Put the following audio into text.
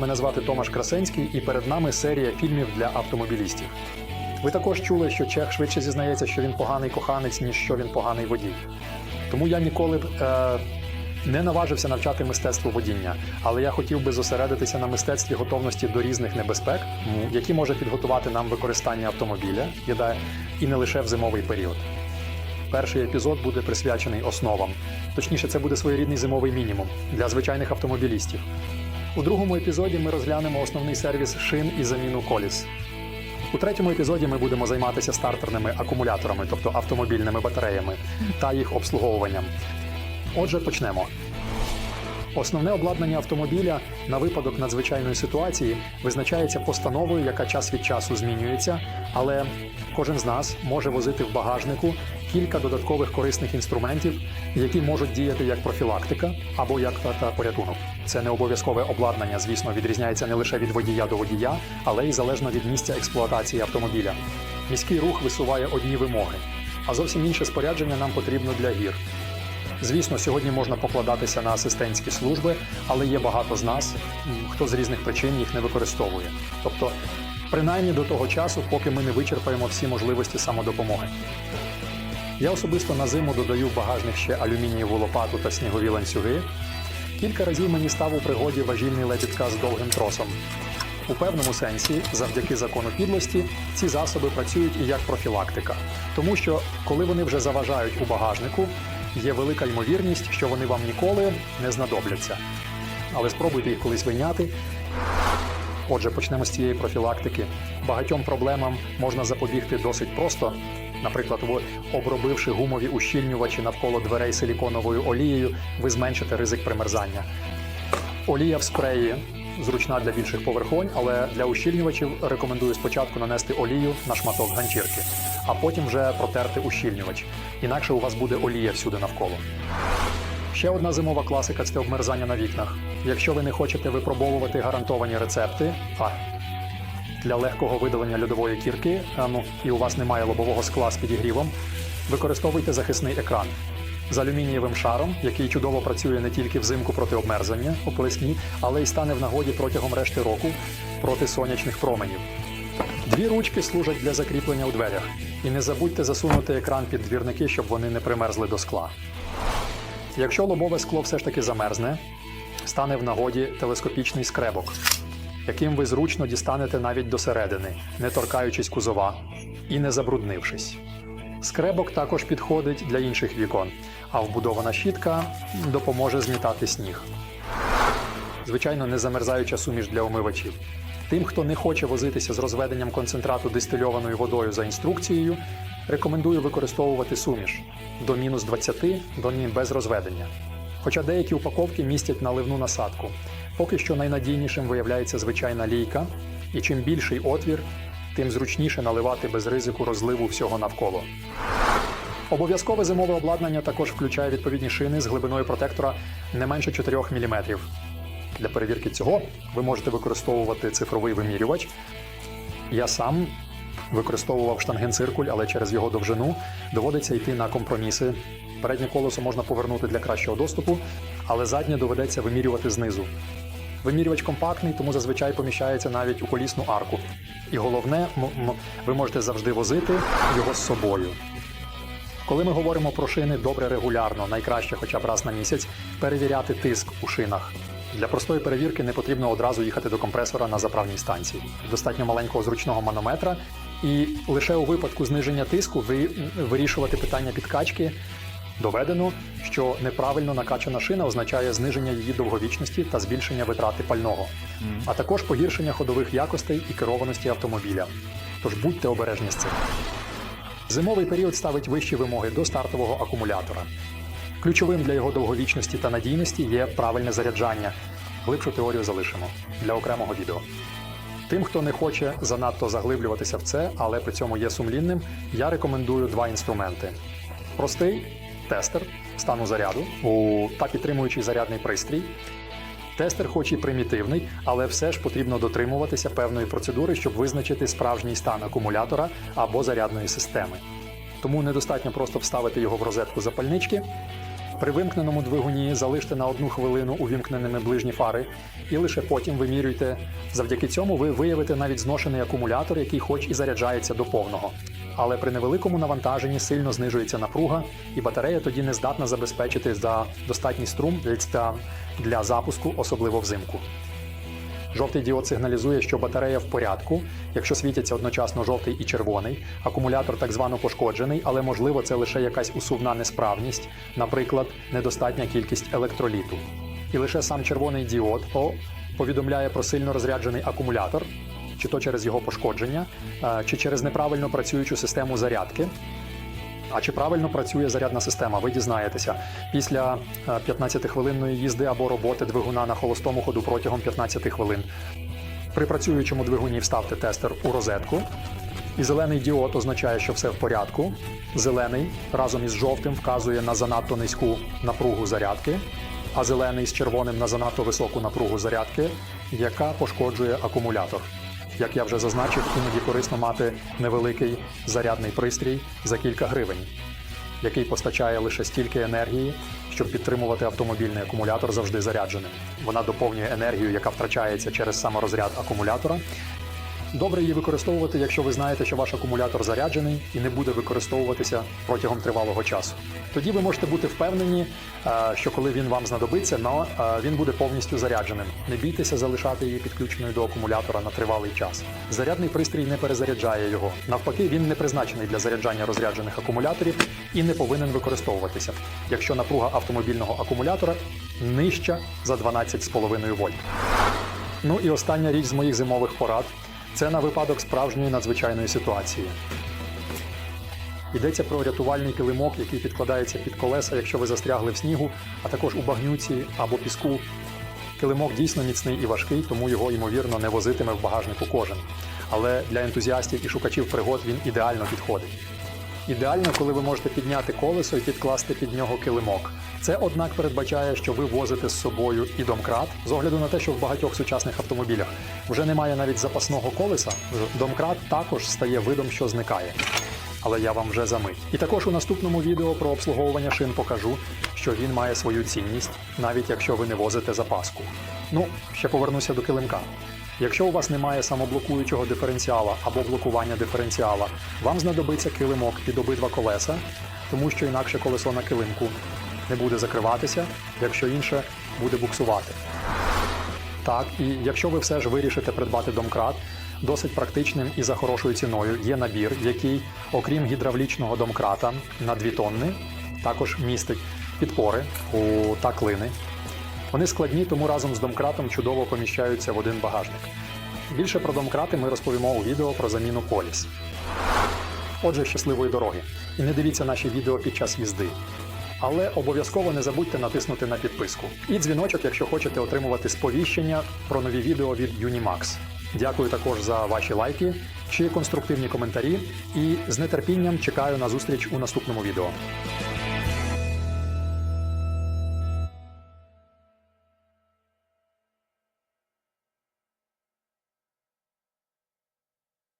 Мене звати Томаш Красенський, і перед нами серія фільмів для автомобілістів. Ви також чули, що Чех швидше зізнається, що він поганий коханець, ніж що він поганий водій. Тому я ніколи б е, не наважився навчати мистецтво водіння, але я хотів би зосередитися на мистецтві готовності до різних небезпек, які може підготувати нам використання автомобіля, їда, і не лише в зимовий період. Перший епізод буде присвячений основам. Точніше, це буде своєрідний зимовий мінімум для звичайних автомобілістів. У другому епізоді ми розглянемо основний сервіс шин і заміну коліс. У третьому епізоді ми будемо займатися стартерними акумуляторами, тобто автомобільними батареями, та їх обслуговуванням. Отже, почнемо. Основне обладнання автомобіля на випадок надзвичайної ситуації визначається постановою, яка час від часу змінюється, але кожен з нас може возити в багажнику кілька додаткових корисних інструментів, які можуть діяти як профілактика або як та порятунок. Це не обов'язкове обладнання, звісно, відрізняється не лише від водія до водія, але й залежно від місця експлуатації автомобіля. Міський рух висуває одні вимоги, а зовсім інше спорядження нам потрібно для гір. Звісно, сьогодні можна покладатися на асистентські служби, але є багато з нас, хто з різних причин їх не використовує. Тобто, принаймні до того часу, поки ми не вичерпаємо всі можливості самодопомоги. Я особисто на зиму додаю в багажник ще алюмінієву лопату та снігові ланцюги. Кілька разів мені став у пригоді важільний лебідка з довгим тросом. У певному сенсі, завдяки закону підлості, ці засоби працюють і як профілактика, тому що коли вони вже заважають у багажнику, є велика ймовірність, що вони вам ніколи не знадобляться. Але спробуйте їх колись вийняти. Отже, почнемо з цієї профілактики. Багатьом проблемам можна запобігти досить просто. Наприклад, обробивши гумові ущільнювачі навколо дверей силіконовою олією, ви зменшите ризик примерзання. Олія в спреї зручна для більших поверхонь, але для ущільнювачів рекомендую спочатку нанести олію на шматок ганчірки, а потім вже протерти ущільнювач. Інакше у вас буде олія всюди навколо. Ще одна зимова класика це обмерзання на вікнах. Якщо ви не хочете випробовувати гарантовані рецепти, а для легкого видалення льодової кірки, ну і у вас немає лобового скла з підігрівом, використовуйте захисний екран з алюмінієвим шаром, який чудово працює не тільки взимку проти обмерзання у плесні, але й стане в нагоді протягом решти року проти сонячних променів. Дві ручки служать для закріплення у дверях. І не забудьте засунути екран під двірники, щоб вони не примерзли до скла. Якщо лобове скло все ж таки замерзне, стане в нагоді телескопічний скребок, яким ви зручно дістанете навіть до середини, не торкаючись кузова і не забруднившись. Скребок також підходить для інших вікон, а вбудована щітка допоможе змітати сніг. Звичайно, не замерзаюча суміш для омивачів. Тим, хто не хоче возитися з розведенням концентрату дистильованою водою за інструкцією, рекомендую використовувати суміш до мінус 20 до без розведення. Хоча деякі упаковки містять наливну насадку. Поки що найнадійнішим виявляється звичайна лійка, і чим більший отвір, тим зручніше наливати без ризику розливу всього навколо. Обов'язкове зимове обладнання також включає відповідні шини з глибиною протектора не менше 4 мм. Для перевірки цього ви можете використовувати цифровий вимірювач. Я сам використовував штангенциркуль, але через його довжину доводиться йти на компроміси. Переднє колесо можна повернути для кращого доступу, але заднє доведеться вимірювати знизу. Вимірювач компактний, тому зазвичай поміщається навіть у колісну арку. І головне, ви можете завжди возити його з собою. Коли ми говоримо про шини добре регулярно, найкраще хоча б раз на місяць, перевіряти тиск у шинах. Для простої перевірки не потрібно одразу їхати до компресора на заправній станції. Достатньо маленького зручного манометра, і лише у випадку зниження тиску ви вирішувати питання підкачки. Доведено, що неправильно накачана шина означає зниження її довговічності та збільшення витрати пального, а також погіршення ходових якостей і керованості автомобіля. Тож будьте обережні з цим. Зимовий період ставить вищі вимоги до стартового акумулятора. Ключовим для його довговічності та надійності є правильне заряджання. Глибшу теорію залишимо для окремого відео. Тим, хто не хоче занадто заглиблюватися в це, але при цьому є сумлінним, я рекомендую два інструменти: простий тестер стану заряду у- та підтримуючий зарядний пристрій. Тестер, хоч і примітивний, але все ж потрібно дотримуватися певної процедури, щоб визначити справжній стан акумулятора або зарядної системи. Тому недостатньо просто вставити його в розетку запальнички. При вимкненому двигуні залиште на одну хвилину увімкненими ближні фари, і лише потім вимірюйте. Завдяки цьому ви виявите навіть зношений акумулятор, який хоч і заряджається до повного. Але при невеликому навантаженні сильно знижується напруга, і батарея тоді не здатна забезпечити за достатній струм для, запуску, особливо взимку. Жовтий діод сигналізує, що батарея в порядку. Якщо світяться одночасно жовтий і червоний, акумулятор так звано пошкоджений, але можливо це лише якась усувна несправність, наприклад, недостатня кількість електроліту. І лише сам червоний діод о, повідомляє про сильно розряджений акумулятор, чи то через його пошкодження, е, чи через неправильно працюючу систему зарядки. А чи правильно працює зарядна система? Ви дізнаєтеся після е, 15-хвилинної їзди або роботи двигуна на холостому ходу протягом 15 хвилин. При працюючому двигуні вставте тестер у розетку. І зелений діод означає, що все в порядку. Зелений разом із жовтим вказує на занадто низьку напругу зарядки, а зелений з червоним на занадто високу напругу зарядки, яка пошкоджує акумулятор. Як я вже зазначив, іноді корисно мати невеликий зарядний пристрій за кілька гривень, який постачає лише стільки енергії, щоб підтримувати автомобільний акумулятор завжди зарядженим. Вона доповнює енергію, яка втрачається через саморозряд акумулятора. Добре її використовувати, якщо ви знаєте, що ваш акумулятор заряджений і не буде використовуватися протягом тривалого часу. Тоді ви можете бути впевнені, е, що коли він вам знадобиться, но е, він буде повністю зарядженим. Не бійтеся залишати її підключеною до акумулятора на тривалий час. Зарядний пристрій не перезаряджає його. Навпаки, він не призначений для заряджання розряджених акумуляторів і не повинен використовуватися, якщо напруга автомобільного акумулятора нижча за 12,5 вольт. Ну і остання річ з моїх зимових порад це на випадок справжньої надзвичайної ситуації. Йдеться про рятувальний килимок, який підкладається під колеса, якщо ви застрягли в снігу, а також у багнюці або піску. Килимок дійсно міцний і важкий, тому його ймовірно не возитиме в багажнику кожен. Але для ентузіастів і шукачів пригод він ідеально підходить. Ідеально, коли ви можете підняти колесо і підкласти під нього килимок. Це, однак, передбачає, що ви возите з собою і домкрат, з огляду на те, що в багатьох сучасних автомобілях вже немає навіть запасного колеса. Домкрат також стає видом, що зникає. Але я вам вже за мить. І також у наступному відео про обслуговування шин покажу, що він має свою цінність, навіть якщо ви не возите запаску. Ну, ще повернуся до килимка. Якщо у вас немає самоблокуючого диференціала або блокування диференціала, вам знадобиться килимок під обидва колеса, тому що інакше колесо на килимку не буде закриватися, якщо інше буде буксувати. Так, і якщо ви все ж вирішите придбати домкрат, досить практичним і за хорошою ціною є набір, який, окрім гідравлічного домкрата на 2 тонни, також містить підпори та клини. Вони складні, тому разом з домкратом чудово поміщаються в один багажник. Більше про домкрати ми розповімо у відео про заміну коліс. Отже, щасливої дороги! І не дивіться наші відео під час їзди. Але обов'язково не забудьте натиснути на підписку і дзвіночок, якщо хочете отримувати сповіщення про нові відео від Unimax. Дякую також за ваші лайки чи конструктивні коментарі. І з нетерпінням чекаю на зустріч у наступному відео.